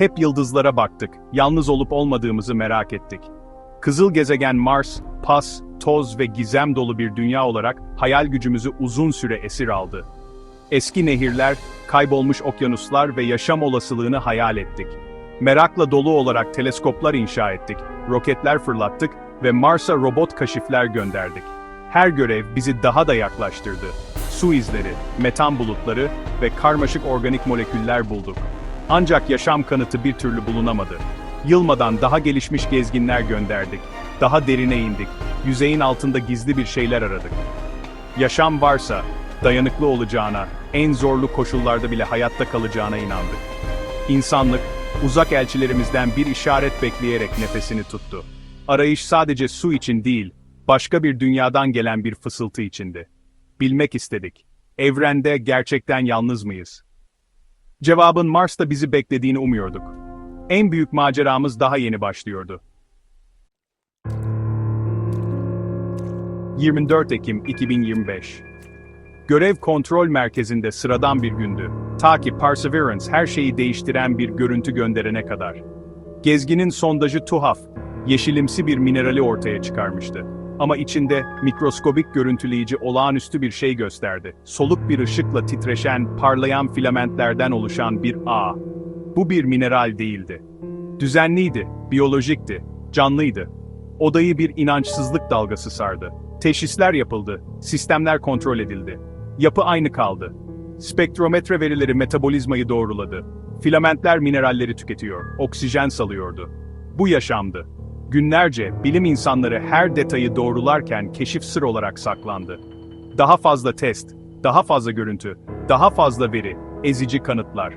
Hep yıldızlara baktık, yalnız olup olmadığımızı merak ettik. Kızıl gezegen Mars, pas, toz ve gizem dolu bir dünya olarak hayal gücümüzü uzun süre esir aldı. Eski nehirler, kaybolmuş okyanuslar ve yaşam olasılığını hayal ettik. Merakla dolu olarak teleskoplar inşa ettik, roketler fırlattık ve Mars'a robot kaşifler gönderdik. Her görev bizi daha da yaklaştırdı. Su izleri, metan bulutları ve karmaşık organik moleküller bulduk. Ancak yaşam kanıtı bir türlü bulunamadı. Yılmadan daha gelişmiş gezginler gönderdik. Daha derine indik. Yüzeyin altında gizli bir şeyler aradık. Yaşam varsa, dayanıklı olacağına, en zorlu koşullarda bile hayatta kalacağına inandık. İnsanlık, uzak elçilerimizden bir işaret bekleyerek nefesini tuttu. Arayış sadece su için değil, başka bir dünyadan gelen bir fısıltı içindi. Bilmek istedik. Evrende gerçekten yalnız mıyız? Cevabın Mars'ta bizi beklediğini umuyorduk. En büyük maceramız daha yeni başlıyordu. 24 Ekim 2025 Görev kontrol merkezinde sıradan bir gündü. Ta ki Perseverance her şeyi değiştiren bir görüntü gönderene kadar. Gezginin sondajı tuhaf, yeşilimsi bir minerali ortaya çıkarmıştı. Ama içinde mikroskobik görüntüleyici olağanüstü bir şey gösterdi. Soluk bir ışıkla titreşen, parlayan filamentlerden oluşan bir ağ. Bu bir mineral değildi. Düzenliydi, biyolojikti, canlıydı. Odayı bir inançsızlık dalgası sardı. Teşhisler yapıldı, sistemler kontrol edildi. Yapı aynı kaldı. Spektrometre verileri metabolizmayı doğruladı. Filamentler mineralleri tüketiyor, oksijen salıyordu. Bu yaşamdı. Günlerce bilim insanları her detayı doğrularken keşif sır olarak saklandı. Daha fazla test, daha fazla görüntü, daha fazla veri, ezici kanıtlar.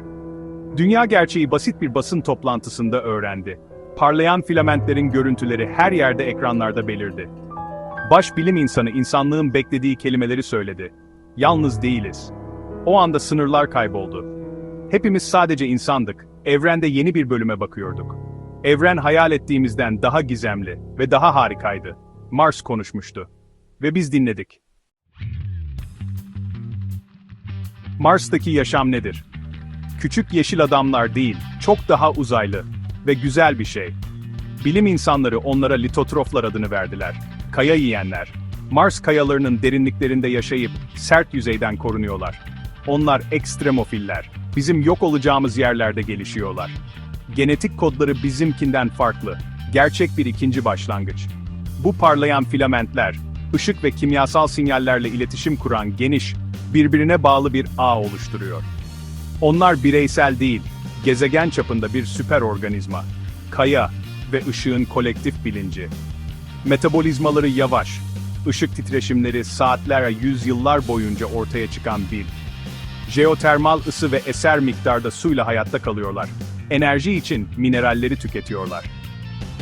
Dünya gerçeği basit bir basın toplantısında öğrendi. Parlayan filamentlerin görüntüleri her yerde ekranlarda belirdi. Baş bilim insanı insanlığın beklediği kelimeleri söyledi. Yalnız değiliz. O anda sınırlar kayboldu. Hepimiz sadece insandık, evrende yeni bir bölüme bakıyorduk. Evren hayal ettiğimizden daha gizemli ve daha harikaydı. Mars konuşmuştu. Ve biz dinledik. Mars'taki yaşam nedir? Küçük yeşil adamlar değil, çok daha uzaylı ve güzel bir şey. Bilim insanları onlara litotroflar adını verdiler. Kaya yiyenler. Mars kayalarının derinliklerinde yaşayıp sert yüzeyden korunuyorlar. Onlar ekstremofiller. Bizim yok olacağımız yerlerde gelişiyorlar. Genetik kodları bizimkinden farklı. Gerçek bir ikinci başlangıç. Bu parlayan filamentler, ışık ve kimyasal sinyallerle iletişim kuran geniş, birbirine bağlı bir ağ oluşturuyor. Onlar bireysel değil, gezegen çapında bir süper organizma. Kaya ve ışığın kolektif bilinci. Metabolizmaları yavaş, ışık titreşimleri saatler, yüzyıllar boyunca ortaya çıkan bir. Jeotermal ısı ve eser miktarda suyla hayatta kalıyorlar. Enerji için mineralleri tüketiyorlar.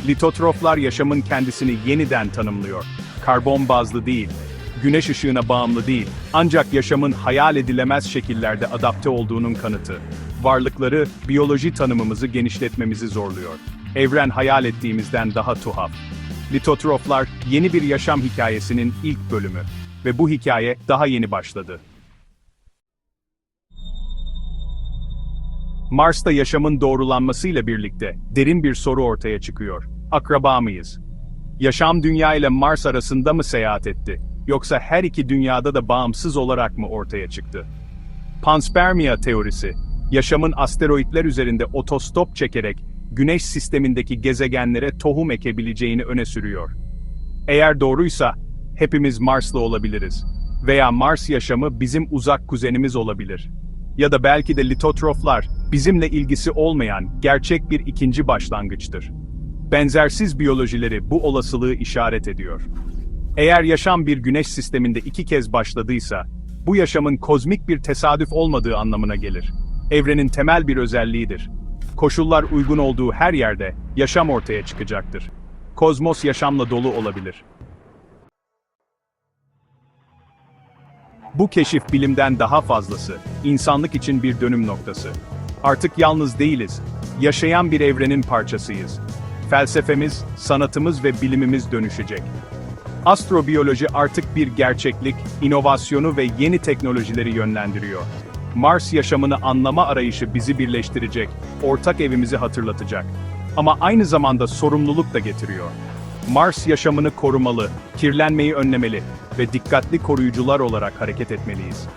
Litotroflar yaşamın kendisini yeniden tanımlıyor. Karbon bazlı değil, güneş ışığına bağımlı değil, ancak yaşamın hayal edilemez şekillerde adapte olduğunun kanıtı. Varlıkları, biyoloji tanımımızı genişletmemizi zorluyor. Evren hayal ettiğimizden daha tuhaf. Litotroflar, yeni bir yaşam hikayesinin ilk bölümü. Ve bu hikaye daha yeni başladı. Mars'ta yaşamın doğrulanmasıyla birlikte derin bir soru ortaya çıkıyor. Akraba mıyız? Yaşam Dünya ile Mars arasında mı seyahat etti? Yoksa her iki dünyada da bağımsız olarak mı ortaya çıktı? Panspermia teorisi, yaşamın asteroitler üzerinde otostop çekerek Güneş sistemindeki gezegenlere tohum ekebileceğini öne sürüyor. Eğer doğruysa, hepimiz Marslı olabiliriz. Veya Mars yaşamı bizim uzak kuzenimiz olabilir. Ya da belki de litotroflar, bizimle ilgisi olmayan gerçek bir ikinci başlangıçtır. Benzersiz biyolojileri bu olasılığı işaret ediyor. Eğer yaşam bir güneş sisteminde iki kez başladıysa, bu yaşamın kozmik bir tesadüf olmadığı anlamına gelir. Evrenin temel bir özelliğidir. Koşullar uygun olduğu her yerde yaşam ortaya çıkacaktır. Kozmos yaşamla dolu olabilir. Bu keşif bilimden daha fazlası, insanlık için bir dönüm noktası. Artık yalnız değiliz, yaşayan bir evrenin parçasıyız. Felsefemiz, sanatımız ve bilimimiz dönüşecek. Astrobiyoloji artık bir gerçeklik, inovasyonu ve yeni teknolojileri yönlendiriyor. Mars yaşamını anlama arayışı bizi birleştirecek, ortak evimizi hatırlatacak. Ama aynı zamanda sorumluluk da getiriyor. Mars yaşamını korumalı, kirlenmeyi önlemeli ve dikkatli koruyucular olarak hareket etmeliyiz.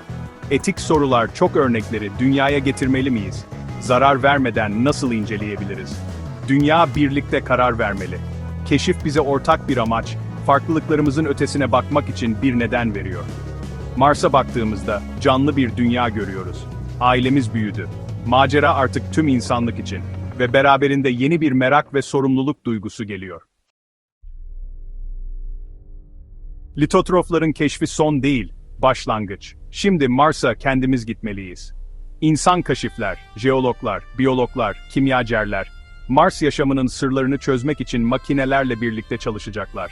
Etik sorular çok örnekleri dünyaya getirmeli miyiz? Zarar vermeden nasıl inceleyebiliriz? Dünya birlikte karar vermeli. Keşif bize ortak bir amaç, farklılıklarımızın ötesine bakmak için bir neden veriyor. Mars'a baktığımızda canlı bir dünya görüyoruz. Ailemiz büyüdü. Macera artık tüm insanlık için ve beraberinde yeni bir merak ve sorumluluk duygusu geliyor. Litotrofların keşfi son değil, başlangıç. Şimdi Mars'a kendimiz gitmeliyiz. İnsan kaşifler, jeologlar, biyologlar, kimyagerler, Mars yaşamının sırlarını çözmek için makinelerle birlikte çalışacaklar.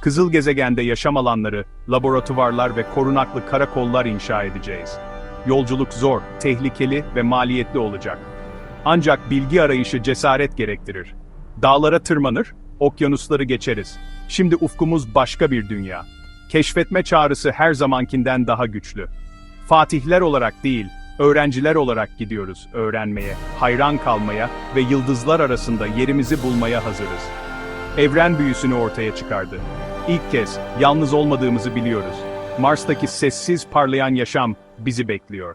Kızıl gezegende yaşam alanları, laboratuvarlar ve korunaklı karakollar inşa edeceğiz. Yolculuk zor, tehlikeli ve maliyetli olacak. Ancak bilgi arayışı cesaret gerektirir. Dağlara tırmanır, okyanusları geçeriz. Şimdi ufkumuz başka bir dünya. Keşfetme çağrısı her zamankinden daha güçlü. Fatihler olarak değil, öğrenciler olarak gidiyoruz öğrenmeye, hayran kalmaya ve yıldızlar arasında yerimizi bulmaya hazırız. Evren büyüsünü ortaya çıkardı. İlk kez yalnız olmadığımızı biliyoruz. Mars'taki sessiz parlayan yaşam bizi bekliyor.